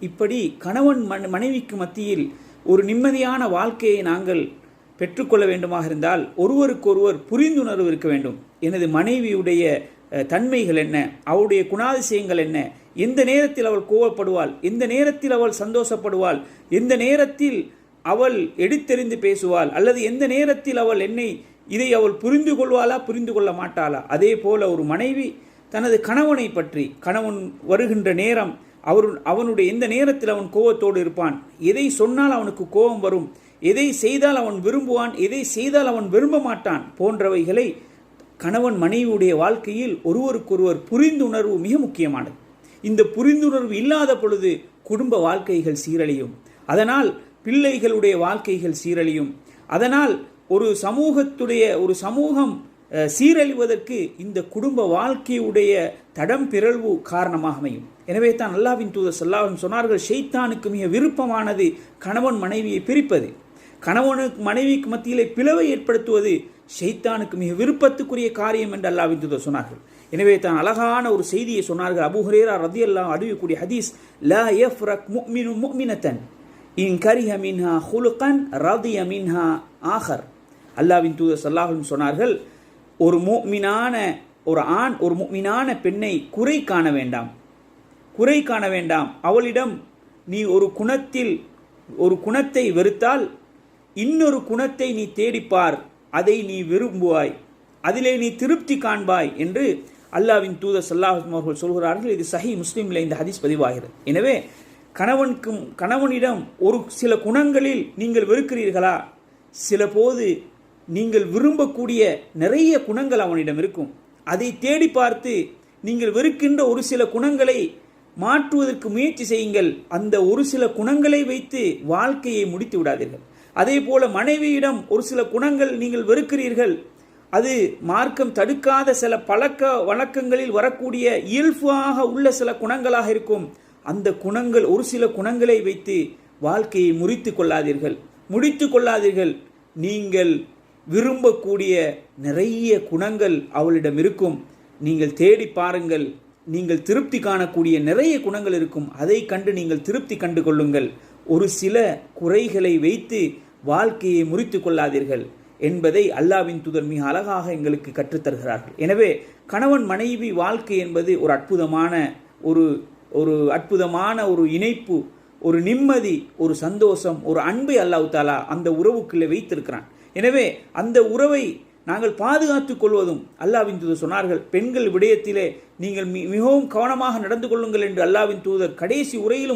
இப்படி கணவன் மன் மனைவிக்கு மத்தியில் ஒரு நிம்மதியான வாழ்க்கையை நாங்கள் பெற்றுக்கொள்ள வேண்டுமாக இருந்தால் ஒருவருக்கொருவர் புரிந்துணர்வு இருக்க வேண்டும். எனது மனைவியுடைய தன்மைகள் என்ன? அவளுடைய குணாதிசயங்கள் என்ன? எந்த நேரத்தில் அவள் கோவப்படுவாள்? எந்த நேரத்தில் அவள் சந்தோஷப்படுவாள்? எந்த நேரத்தில் அவள் எடுத்தெறிந்து பேசுவாள்? அல்லது எந்த நேரத்தில் அவள் என்னை இதை அவள் புரிந்து கொள்வாளா புரிந்து கொள்ள மாட்டாளா? அதே போல ஒரு மனைவி தனது கணவனை பற்றி கணவன் வருகின்ற நேரம் அவர் அவனுடைய எந்த நேரத்தில் அவன் கோபத்தோடு இருப்பான். எதை சொன்னால் அவனுக்கு கோபம் வரும். எதை செய்தால் அவன் விரும்புவான். எதை செய்தால் அவன் விரும்ப மாட்டான் போன்றவைகளை கணவன் மனைவியுடைய வாழ்க்கையில் ஒருவருக்கொருவர் புரிந்துணர்வு மிக முக்கியமானது. இந்த புரிந்துணர்வு இல்லாத பொழுது குடும்ப வாழ்க்கைகள் சீரழியும். அதனால் பிள்ளைகளுடைய வாழ்க்கைகள் சீரழியும். அதனால் ஒரு சமூகத்துடைய ஒரு சமூகம் சீரழிவதற்கு இந்த குடும்ப வாழ்க்கையுடைய தடம் பிறழ்வு காரணமாக அமையும். எனவே தான் அல்லாவின் தூதர் சொல்லாவின் சொன்னார்கள் ஷெய்தானுக்கு மிக விருப்பமானது கணவன் மனைவியை பிரிப்பது. கணவனுக்கு மனைவிக்கு மத்தியிலே பிளவை ஏற்படுத்துவது ஷெய்தானுக்கு மிக விருப்பத்துக்குரிய காரியம் என்று அல்லாவின் தூதர் சொன்னார்கள். எனவே தான் அழகான ஒரு செய்தியை சொன்னார்கள். அபு ஹுரேரா ரதி அல்லா அறிவிக்கூடிய ஹதீஸ் லா யஃப்ரக் முக்மினு முக்மினத்தன் இன் கரிஹ மின்ஹா ஹுலுகன் ரதிய மின்ஹா ஆஹர். அல்லாவின் தூதர் சல்லாஹும் சொன்னார்கள் ஒரு மூமினான ஒரு ஆண் ஒரு மூமினான பெண்ணை குறை காண வேண்டாம். குறை காண வேண்டாம். அவளிடம் நீ ஒரு குணத்தில் ஒரு குணத்தை வெறுத்தால் இன்னொரு குணத்தை நீ தேடிப்பார் அதை நீ விரும்புவாய். அதிலே நீ திருப்தி காண்பாய் என்று அல்லாவின் தூத சல்லாஹம் அவர்கள் சொல்கிறார்கள். இது சஹி முஸ்லீமில் இந்த ஹதீஸ் பதிவாகிறது. எனவே கணவனுக்கும் கணவனிடம் ஒரு சில குணங்களில் நீங்கள் வெறுக்கிறீர்களா? சில போது நீங்கள் விரும்பக்கூடிய நிறைய குணங்கள் அவனிடம் இருக்கும். அதை தேடி பார்த்து நீங்கள் வெறுக்கின்ற ஒரு சில குணங்களை மாற்றுவதற்கு முயற்சி செய்யுங்கள். அந்த ஒரு சில குணங்களை வைத்து வாழ்க்கையை முடித்து விடாதீர்கள். அதே போல மனைவியிடம் ஒரு சில குணங்கள் நீங்கள் வெறுக்கிறீர்கள். அது மார்க்கம் தடுக்காத சில பழக்க வழக்கங்களில் வரக்கூடிய இயல்பாக உள்ள சில குணங்களாக இருக்கும். அந்த குணங்கள் ஒரு சில குணங்களை வைத்து வாழ்க்கையை முறித்து கொள்ளாதீர்கள். முடித்து கொள்ளாதீர்கள். நீங்கள் விரும்பக்கூடிய நிறைய குணங்கள் அவளிடம் இருக்கும். நீங்கள் தேடி பாருங்கள். நீங்கள் திருப்தி காணக்கூடிய நிறைய குணங்கள் இருக்கும். அதை கண்டு நீங்கள் திருப்தி கண்டு கொள்ளுங்கள். ஒரு சில குறைகளை வைத்து வாழ்க்கையை முறித்து கொள்ளாதீர்கள் என்பதை அல்லாவின் தூதர் மிக அழகாக எங்களுக்கு கற்றுத்தருகிறார்கள் எனவே கணவன் மனைவி வாழ்க்கை என்பது ஒரு அற்புதமான ஒரு ஒரு அற்புதமான ஒரு இணைப்பு ஒரு நிம்மதி ஒரு சந்தோஷம் ஒரு அன்பை அல்லாஹ் தாலா அந்த உறவுக்குள்ளே வைத்திருக்கிறான். எனவே அந்த உறவை நாங்கள் பாதுகாத்து கொள்வதும் அல்லாவின் தூதர் சொன்னார்கள். பெண்கள் விடயத்திலே நீங்கள் மி- மிகவும் கவனமாக நடந்து கொள்ளுங்கள் என்று அல்லாவின் தூதர் கடைசி உரையிலும்